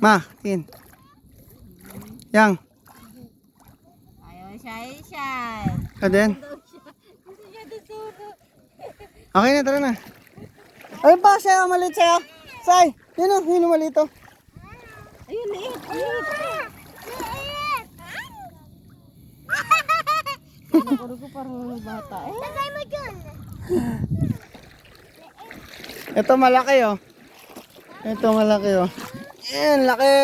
Ma, tingin. Yang, Ayaw siya, siya. ka din. Okay na, tara na. Ayun pa, sa'yo, maliit sa'yo. Say, yun o, yun o, maliit o. Ayun, liit. Liit. Nakulo ko parang bata. Eh, Lagay mo dyan. Ito malaki oh. Ito malaki oh. Yan, laki.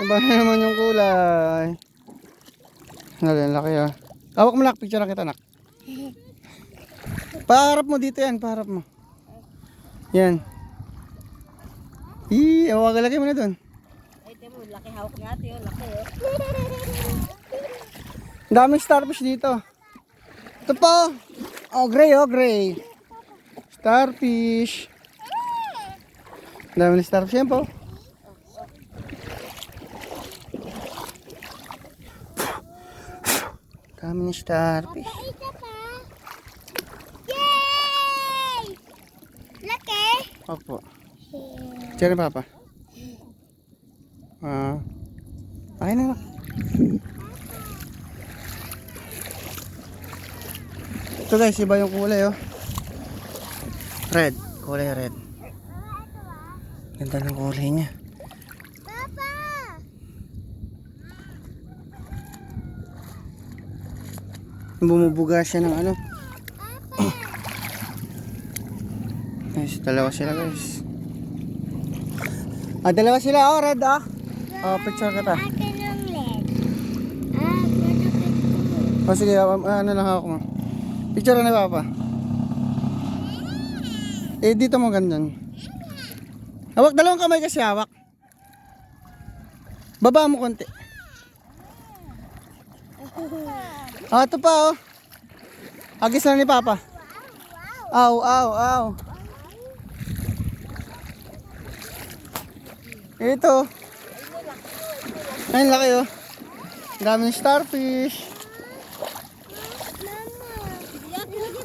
Iba na naman yung kulay. Ngayon, laki oh. Hawak mo nak, picture kita nak. Paharap mo dito yan, paharap mo. Yan. Ih, awag lagi mo na doon. ay, temo, laki hawak nga ate. oh, Laki, oh. Ang daming starfish dito. Ito pa. Oh, gray oh, gray. Starfish. Daming starfish yan po. Starfish. Isa pa. Yay! Laki. Opo. Diyan na papa. Ah. Ay na. Ito guys, iba yung kulay oh. Red. Kulay red. Ganda ng kulay niya. Bumubuga siya ng ano. Guys, dalawa sila guys. Ah, dalawa sila oh, red ah. Oh, picture ka ta. Akin ang leg. Ah, ganun O sige, um, ano lang ako. Picture na papa. Eh, dito mo ganyan. Hawak, dalawang kamay kasi hawak. Baba mo konti. Ah, ito pa oh. Agis na ni papa. Aw, aw, aw. Ito. Ayun, laki oh. Ang dami ng starfish.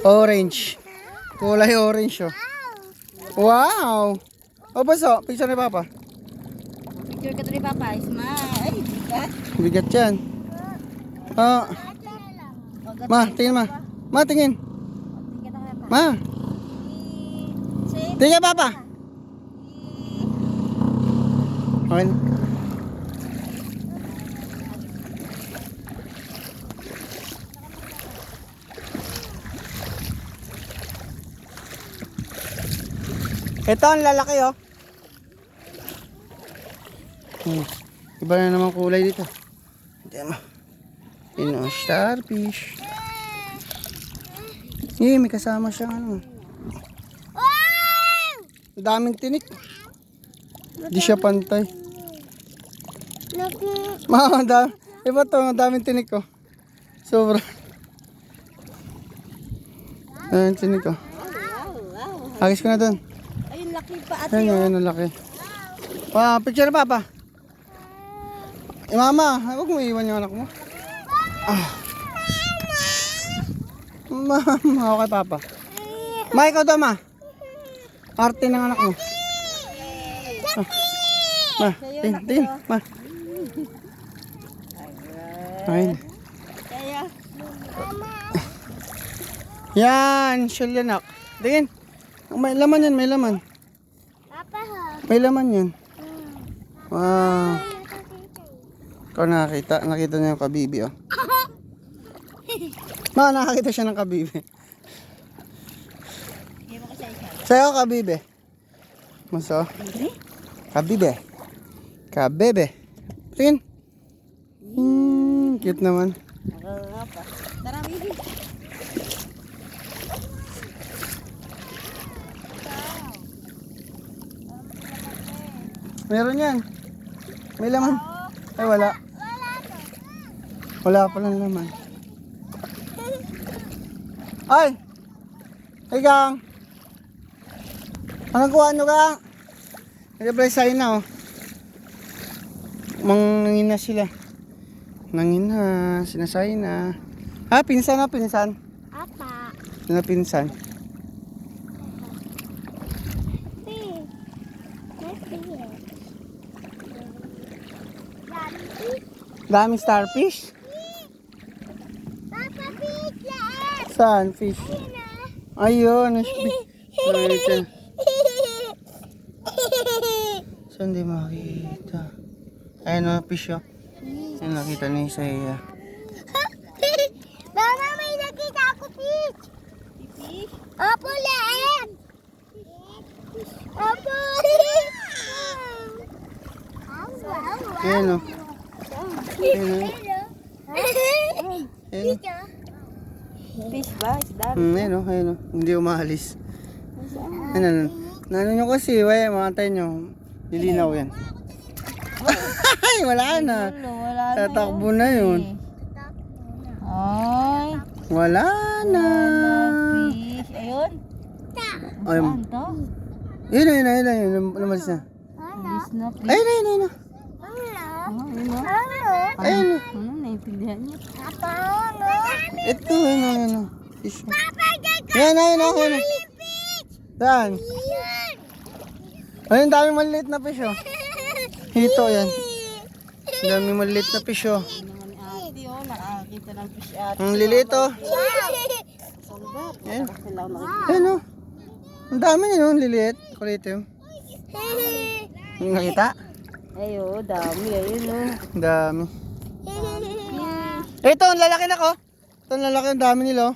Orange. Kulay orange oh. Wow! O baso, picture ni Papa. Picture ka to ni Papa. Smile. Ay, bigat. Bigat yan. Ah, Magat. ma, tingin ma. Ma, tingin. Ma, tingin Papa. Okay. Ito ang lalaki oh. Hmm. Iba na naman kulay dito. Hindi mo. Yun oh, starfish. Eh, may kasama siyang ano. Ang daming tinik. Di siya pantay. Da, iba to, ang daming tinik ko. Sobra. Ayan, tinik ko. wow. Agis ko na doon. Ayun, laki pa ate. Ayan, ayan, ang laki. Pa, picture papa. Eh, mama, huwag mo iwan yung anak mo. Ah. Mama, ako kay papa. Ma, ikaw daw, ma. Arte ng anak mo. Ah. Ma, tin, tin, ma. Ayun. Yan, shell yan ak. Tingin. May laman yan, may laman. Papa. May laman yan. Wow. Ikaw nakakita, nakita niya yung kabibi oh. Ma, nakakita siya ng kabibi. Sa'yo kabibi. Maso? Kabibi. Kabibi. Tingin. Hmm, cute naman. Tara, baby. Meron yan. May laman. Ay, wala. Wala pa lang laman. Ay! Ay, Gang! Anong kuha nyo, Gang? Nag-apply sa'yo na, oh. Mangingin na sila. Nangin na, sinasay na. Ah, pinsan na, pinsan. Apa. Na pinsan. See it. Daming starfish. Papa, fish yan. Saan? Fish. Ayun eh. Saan di makita? Ayun o, fish o. Ayun, nakita ni Isaiah. Mama, may nakita ako fish. Fish? Opo, leen. Opo. Ayun o. Ayun o. Ayun o. Fish ba? Isda? Hmm, ayun o, ayun o. Hindi umahalis. Ano, ano. Nano nyo kasi, way, mga tayo nyo. Lilinaw yan. Ay, wala na. Wala, wala na Tatakbo na yun. Ay. Wala na. Fish. Ayun. Ay, Saan to? yun, yun, yun, yun, yun, lumalis na. Fish na fish. Ayun, ayun, ayun. Ah, ayun o. Ayun o. Ano, naiintindihan niya. Ito, ayun, ayun, ayun. Fish. Yan, ayun, ayun, ayun. Saan? Ayun, daming maliit na fish, oh. Hito, yan. Daming maliit na fish, oh. Ate oh, nakakita ng fish ate. Ang oh. Ayun. Sila ako nakikita. Ayun, oh. Ang dami nyo, oh. Liliit. Kulit, oh. Nakita? Ay, oh, dami. Ayun oh. Ang dami. Ito, ang lalaki na ko. Ito, ang lalaki, ang dami nila, oh.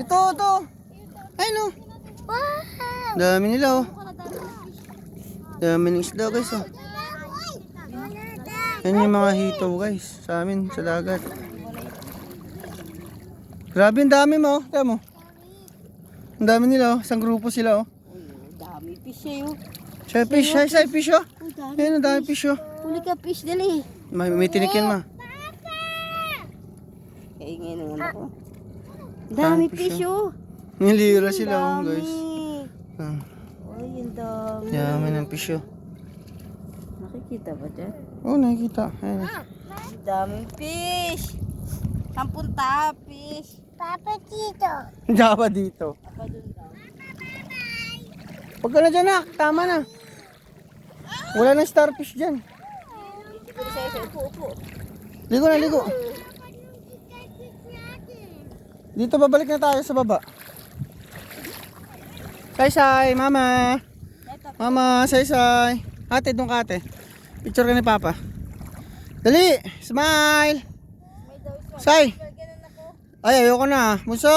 Ito, ito. Ayun, oh. Dami nila, oh. Dami ng isda, guys, oh. Yan yung mga hito, guys. Sa amin, sa dagat. Grabe, ang dami mo. oh. Kaya mo. Ang dami nila, oh. Isang grupo sila, oh. Dami fish eh oh. Siya, fish. Siya, siya, fish, oh. Oh, dami. Ayun, ang dami fish, oh. Huli ka fish dali. May, may tinik yan, ma. Kaingay naman ako. Dami fish, oh. Nilira sila, oh, Dami. guys. Ah, Ay, ang dami. dami ng fish, oh. Nakikita ba dyan? Oh, nakikita. Ayun. Ang daming fish. Saan punta fish? Papa Tito. Java dito. Apa dun daw? Huwag ka na dyan, nak. Tama na. Wala na starfish dyan. Siguro sa'yo, sa'yo. Upo, upo. Ligo na, ligo. Dito babalik na tayo sa baba. Say-say, mama. Mama, say-say. Ate, doon ka ate. Picture ka ni Papa. Dali, smile. Say. Ay, ayoko na. Bunso.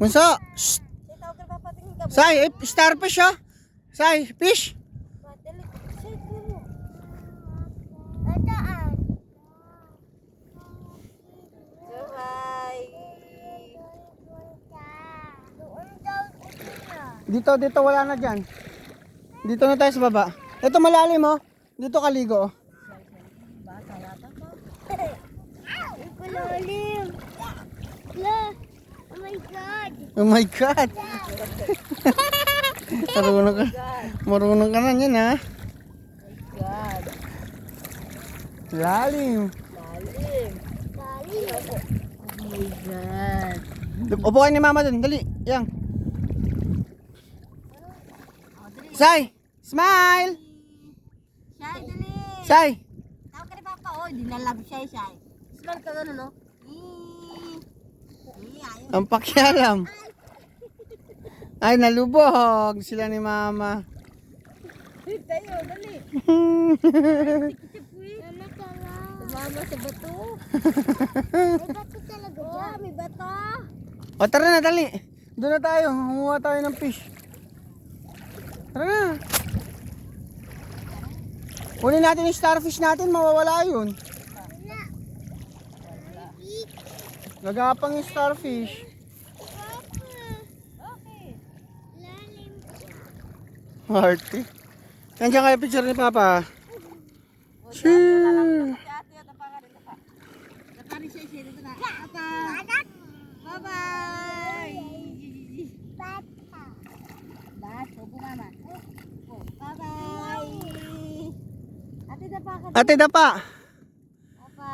Bunso. Shh. Say, eh, starfish oh. Say, fish. Dali. Say, tulo. Ataan. So, hi. Doon daw sila. Dito, dito wala na dyan. Dito na tayo sa baba. Ito malalim oh. Dito kaligo oh. La. Oh my God. Oh my God. marunong ka. Marunong ka na yan ha. God. Lalim. Lalim. Lalim. Oh my God. Upo kayo ni mama dun. Dali. Yang. Say. Smile. Shy, dali. Say. Tawag ka ni Papa. Oh, dinalab siya, Shy. Smell ka gano'n, no? Eh, ayaw. Ang pakialam. Ay, nalubog sila ni mama. Tayo, dali. Mama sa bato. May bato talaga Oh, dyan. may bato. o tara na, dali. Doon na tayo. Humuha tayo ng fish. Tara na. Kunin natin yung starfish natin, mawawala yun. Nagapang yung starfish. Hearty. Nandiyan kayo picture ni Papa. Sure. Si ate, at apa ka rin, apa. Natari siya, siya. Dito na. Apa. Bye-bye. Bata. Bat, upo mama. Oh, bye-bye. Ate, dapa ka. Ate Dapa. Papa.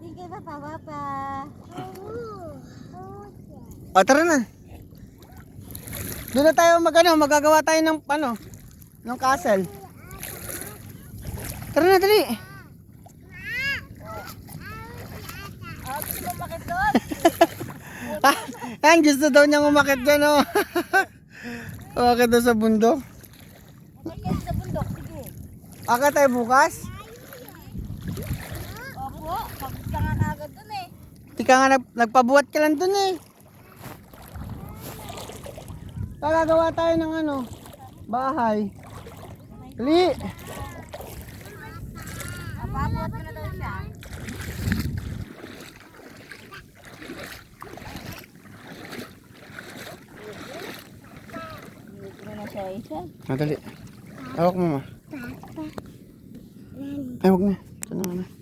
Thank you, Papa. Papa. Oh. Oh. O tara na. Doon na tayo mag ano, magagawa tayo ng ano, ng castle. Tara na, dali. Ah, gusto mo makit doon? Ah, yan, gusto daw niyang umakit dyan, oh. umakit daw sa bundok. Makit kayo sa bundok, sige. Akit tayo bukas? Opo, pagod ka nga kagad doon eh. Ika nga, nag, nagpabuhat ka lang dun eh. Gagawa tayo ng ano, bahay. Dali. Napabuhat ko na daw siya. Madali. Hawak mo ma. Ay, huwag na. Ito na na.